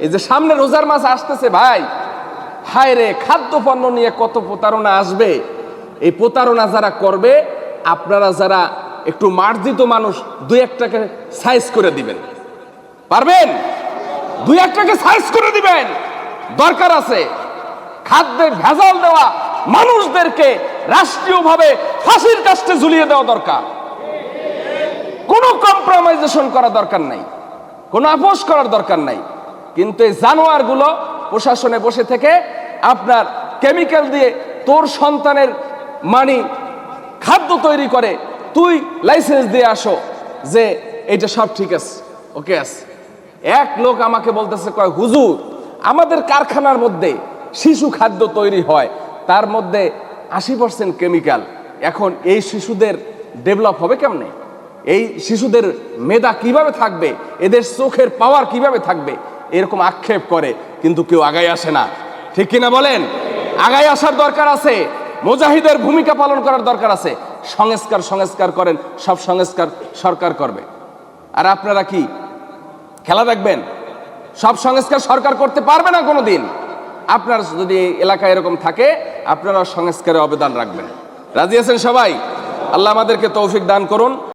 এই যে সামনে রোজার মাস আসতেছে ভাই হায় রে খাদ্য পণ্য নিয়ে কত প্রতারণা আসবে? এই প্রতারণা যারা করবে, আপনারা যারা একটু মার্জিত মানুষ, দুই একটাকে সাইজ করে দিবেন। পারবেন? দুই একটাকে সাইজ করে দিবেন। দরকার আছে খাদ্যের ভেজাল দেওয়া, মানুষদেরকে রাষ্ট্রীয়ভাবে ফাঁসির কাস্টে ঝুলিয়ে দেওয়া দরকার। কোনো কম্প্রোমাইজেশন করা দরকার নাই। কোনো আপোষ করার দরকার নাই। কিন্তু এই জানোয়ারগুলো প্রশাসনে বসে থেকে আপনার কেমিক্যাল দিয়ে তোর সন্তানের মানি খাদ্য তৈরি করে, তুই লাইসেন্স দিয়ে আসো যে এটা সব ঠিক আছে, ওকে আছে। এক লোক আমাকে বলতেছে, কয়, হুজুর, আমাদের কারখানার মধ্যে শিশু খাদ্য তৈরি হয়, তার মধ্যে আশি পার্সেন্ট কেমিক্যাল এখন এই শিশুদের ডেভেলপ হবে কেমনে? এই শিশুদের মেধা কীভাবে থাকবে? এদের চোখের পাওয়ার কীভাবে থাকবে? এরকম আক্ষেপ করে, কিন্তু কেউ আগাই আসে না। ঠিক কিনা বলেন? আগাই আসার দরকার আছে। মুজাহিদের ভূমিকা পালন করার দরকার আছে। সংস্কার সংস্কার করেন, সব সংস্কার সরকার করবে। আর আপনারা কি, খেলা দেখবেন? সব সংস্কার সরকার করতে পারবে না কোনোদিন? আপনার যদি এই এলাকায় এরকম থাকে আপনারা সংস্কারে অবদান রাখবেন। রাজি আছেন সবাই? আল্লাহ আমাদেরকে তৌফিক দান করুন।